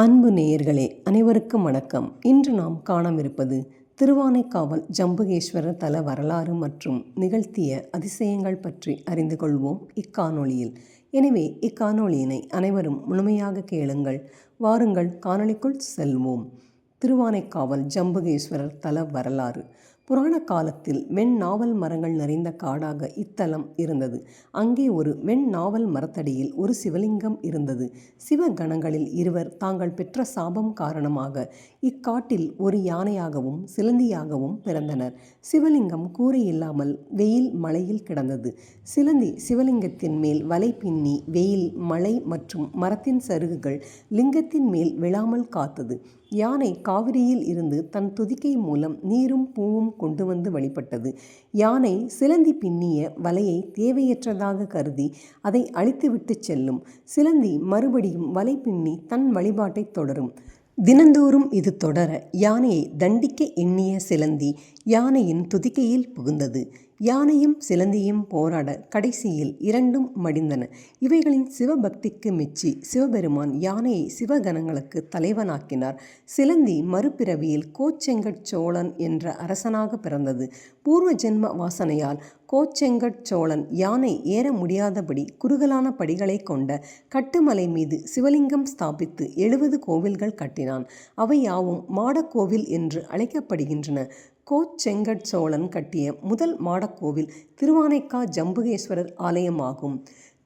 அன்பு நேயர்களே அனைவருக்கும் வணக்கம். இன்று நாம் காணவிருப்பது திருவானைக்காவல் ஜம்புகேஸ்வரர் தல வரலாறு மற்றும் நிகழ்த்திய அதிசயங்கள் பற்றி அறிந்து கொள்வோம் இக்காணொளியில். எனவே இக்காணொளியினை அனைவரும் முழுமையாக கேளுங்கள். வாருங்கள் காணொளிக்குள் செல்வோம். திருவானைக்காவல் ஜம்புகேஸ்வரர் தல வரலாறு. புராண காலத்தில் வெண்நாவல் மரங்கள் நிறைந்த காடாக இத்தலம் இருந்தது. அங்கே ஒரு வெண்நாவல் மரத்தடியில் ஒரு சிவலிங்கம் இருந்தது. சிவகணங்களில் இருவர் தாங்கள் பெற்ற சாபம் காரணமாக இக்காட்டில் ஒரு யானையாகவும் சிலந்தியாகவும் பிறந்தனர். சிவலிங்கம் கூரையில்லாமல் வெயில் மழையில் கிடந்தது. சிலந்தி சிவலிங்கத்தின் மேல் வலை பின்னி வெயில் மழை மற்றும் மரத்தின் சருகுகள் லிங்கத்தின் மேல் விழாமல் காத்தது. யானை காவிரியில் இருந்து தன் துதிக்கை மூலம் நீரும் பூவும் கொண்டு வந்து வழிபட்டது. யானை சிலந்தி பின்னிய வலையை தேவையற்றதாக கருதி அதை அழித்துவிட்டு செல்லும். சிலந்தி மறுபடியும் வலை பின்னி தன் வழிபாட்டை தொடரும். தினந்தோறும் இது தொடர யானையை தண்டிக்க எண்ணிய சிலந்தி யானையின் துதிக்கையில் புகுந்தது. யானையும் சிலந்தியும் போராட கடைசியில் இரண்டும் மடிந்தன. இவைகளின் சிவபக்திக்கு மெச்சி சிவபெருமான் யானையை சிவகணங்களுக்கு தலைவனாக்கினார். சிலந்தி மறுபிறவியில் கோச்செங்கட் சோழன் என்ற அரசனாக பிறந்தது. பூர்வ ஜென்ம வாசனையால் கோச்செங்கட் சோழன் யானை ஏற முடியாதபடி குறுகலான படிகளை கொண்ட கட்டுமலை மீது சிவலிங்கம் ஸ்தாபித்து எழுபது கோவில்கள் கட்டினான். அவை யாவும் மாடக்கோவில் என்று அழைக்கப்படுகின்றன. கோச்செங்கட் சோழன் கட்டிய முதல் மாடக்கோவில் திருவானைக்கா ஜம்புகேஸ்வரர் ஆலயமாகும்.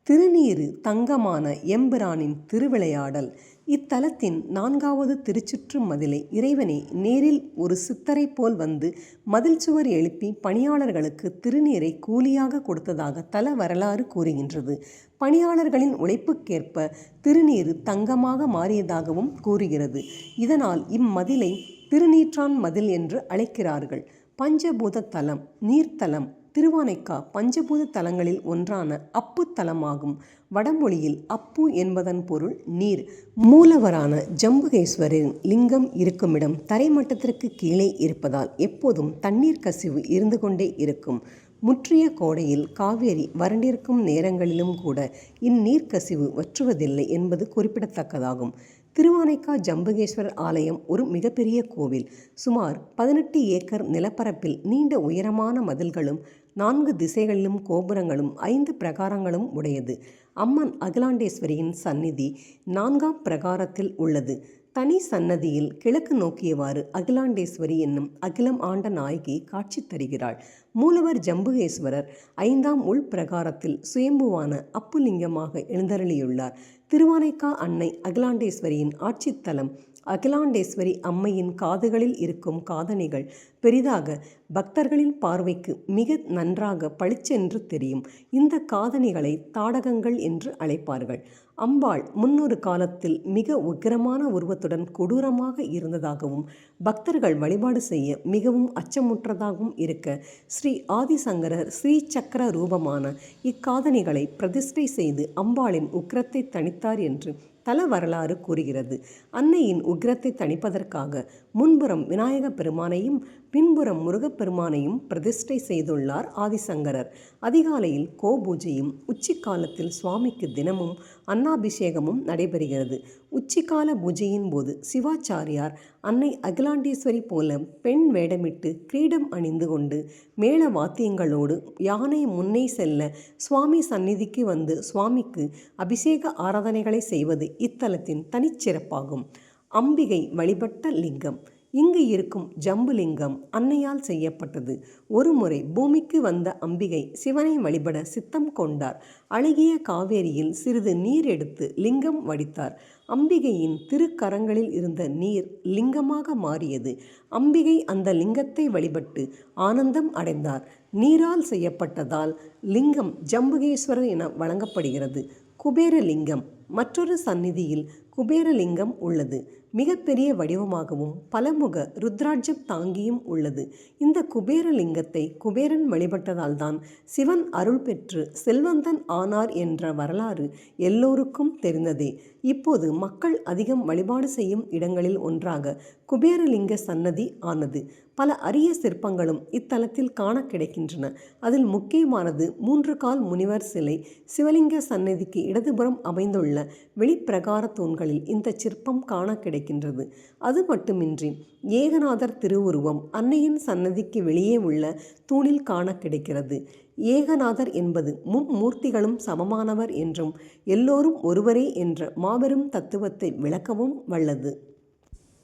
திருநீறு தங்கமான எம்பிரானின் திருவிளையாடல். இத்தலத்தின் நான்காவது திருச்சுற்று மதிலை இறைவனே நேரில் ஒரு சித்தரை போல் வந்து மதில் சுவர் எழுப்பி பணியாளர்களுக்கு திருநீரை கூலியாக கொடுத்ததாக தல வரலாறு கூறுகின்றது. பணியாளர்களின் உழைப்புக்கேற்ப திருநீர் தங்கமாக மாறியதாகவும் கூறுகிறது. இதனால் இம்மதிலை திருநீற்றான் மதில் என்று அழைக்கிறார்கள். பஞ்சபூத தலம் நீர்த்தலம் திருவானைக்கா பஞ்சபூத தலங்களில் ஒன்றான அப்பு தலமாகும் வடமொழியில் அப்பு என்பதன் பொருள் நீர். மூலவரான ஜம்புகேஸ்வரின் லிங்கம் இருக்குமிடம் தரைமட்டத்திற்கு கீழே இருப்பதால் எப்போதும் தண்ணீர் கசிவு இருந்து கொண்டே இருக்கும். முற்றிய கோடையில் காவேரி வறண்டிருக்கும் நேரங்களிலும் கூட இந்நீர் கசிவு வற்றுவதில்லை என்பது குறிப்பிடத்தக்கதாகும். திருவானைக்கா ஜம்புகேஸ்வரர் ஆலயம் ஒரு மிகப்பெரிய கோவில். சுமார் பதினெட்டு ஏக்கர் நிலப்பரப்பில் நீண்ட உயரமான மதில்களும் நான்கு திசைகளிலும் கோபுரங்களும் ஐந்து பிரகாரங்களும் உடையது. அம்மன் அகிலாண்டேஸ்வரியின் சந்நிதி நான்காம் பிரகாரத்தில் உள்ளது. தனி சன்னதியில் கிழக்கு நோக்கியவாறு அகிலாண்டேஸ்வரி என்னும் அகிலம் ஆண்ட நாயகி காட்சி தருகிறாள். மூலவர் ஜம்புகேஸ்வரர் ஐந்தாம் உள் பிரகாரத்தில் சுயம்புவான அப்புலிங்கமாக எழுந்தருளியுள்ளார். திருவானைக்கா அன்னை அகிலாண்டேஸ்வரியின் ஆட்சித்தலம் அகிலாண்டேஸ்வரி அம்மையின் காதுகளில் இருக்கும் காதணிகள் பெரிதாக பக்தர்களின் பார்வைக்கு மிக நன்றாக பளிச்சென்று தெரியும். இந்த காதணிகளை தாடகங்கள் என்று அழைப்பார்கள். அம்பாள் முன்னொரு காலத்தில் மிக உக்கிரமான உருவத்துடன் கொடூரமாக இருந்ததாகவும் பக்தர்கள் வழிபாடு செய்ய மிகவும் அச்சமுற்றதாகவும் இருக்க ஸ்ரீ ஆதிசங்கரர் ஸ்ரீ சக்கர ரூபமான இக்காதணிகளை பிரதிஷ்டை செய்து அம்பாளின் உக்கிரத்தை தணித்தார் என்று தல வரலாறு கூறுகிறது. அன்னையின் உக்ரத்தை தணிப்பதற்காக முன்புறம் விநாயக பெருமானையும் பின்புறம் முருகப்பெருமானையும் பிரதிஷ்டை செய்துள்ளார் ஆதிசங்கரர். அதிகாலையில் கோபூஜையும் உச்சிக்காலத்தில் சுவாமிக்கு தினமும் அன்னாபிஷேகமும் நடைபெறுகிறது. உச்சிக்கால பூஜையின் போது சிவாச்சாரியார் அன்னை அகிலாண்டேஸ்வரி போல பெண் வேடமிட்டு கிரீடம் அணிந்து கொண்டு மேள வாத்தியங்களோடு யானை முன்னே செல்ல சுவாமி சந்நிதிக்கு வந்து சுவாமிக்கு அபிஷேக ஆராதனைகளை செய்வது இத்தலத்தின் தனிச்சிறப்பாகும். அம்பிகை வழிபட்ட லிங்கம். இங்கு இருக்கும் ஜம்புலிங்கம் அன்னையால் செய்யப்பட்டது. ஒருமுறை பூமிக்கு வந்த அம்பிகை சிவனை வழிபட சித்தம் கொண்டார். அழகிய காவேரியில் சிறிது நீர் எடுத்து லிங்கம் வடித்தார். அம்பிகையின் திருக்கரங்களில் இருந்த நீர் லிங்கமாக மாறியது. அம்பிகை அந்த லிங்கத்தை வழிபட்டு ஆனந்தம் அடைந்தார். நீரால் செய்யப்பட்டதால் லிங்கம் ஜம்புகேஸ்வரர் என வழங்கப்படுகிறது. குபேரலிங்கம் மற்றொரு சந்நிதியில் குபேரலிங்கம் உள்ளது. மிகப்பெரிய வடிவமாகவும் பலமுக ருத்ராட்சம் தாங்கியும் உள்ளது. இந்த குபேரலிங்கத்தை குபேரன் வழிபட்டதால் தான் சிவன் அருள் பெற்று செல்வந்தன் ஆனார் என்ற வரலாறு எல்லோருக்கும் தெரிந்ததே. இப்போது மக்கள் அதிகம் வழிபாடு செய்யும் இடங்களில் ஒன்றாக குபேரலிங்க சன்னதி ஆனது. பல அரிய சிற்பங்களும் இத்தலத்தில் காண கிடைக்கின்றன. அதில் முக்கியமானது மூன்று கால் முனிவர் சிலை சிவலிங்க சன்னதிக்கு இடதுபுறம் அமைந்துள்ள வெளிப்பிரகார தூண்களில் இந்த சிற்பம் காண கிடைக்கின்றது. அது மட்டுமின்றி ஏகநாதர் திருவுருவம் அன்னையின் சன்னதிக்கு வெளியே உள்ள தூணில் காண கிடைக்கிறது. ஏகநாதர் என்பது மும்மூர்த்திகளும் சமமானவர் என்றும் எல்லோரும் ஒருவரே என்ற மாபெரும் தத்துவத்தை விளக்கவும் வல்லது.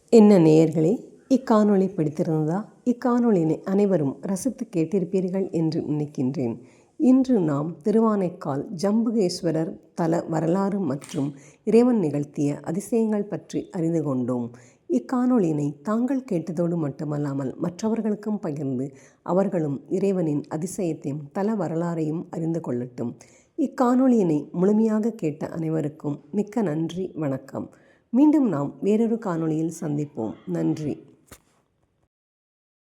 என்ன நேயர்களே இக்காணொளி பிடித்திருந்ததா? இக்காணொளியினை அனைவரும் ரசித்து கேட்டிருப்பீர்கள் என்று நினைக்கின்றேன். இன்று நாம் திருவானைக்கால் ஜம்புகேஸ்வரர் தல வரலாறு மற்றும் இறைவன் நிகழ்த்திய அதிசயங்கள் பற்றி அறிந்து கொண்டோம். இக்காணொளியினை தாங்கள் கேட்டதோடு மட்டுமல்லாமல் மற்றவர்களுக்கும் பகிர்ந்து அவர்களும் இறைவனின் அதிசயத்தையும் தல வரலாறையும் அறிந்து கொள்ளட்டும். இக்காணொளியினை முழுமையாக கேட்ட அனைவருக்கும் மிக்க நன்றி வணக்கம். மீண்டும் நாம் வேறொரு காணொளியில் சந்திப்போம். நன்றி.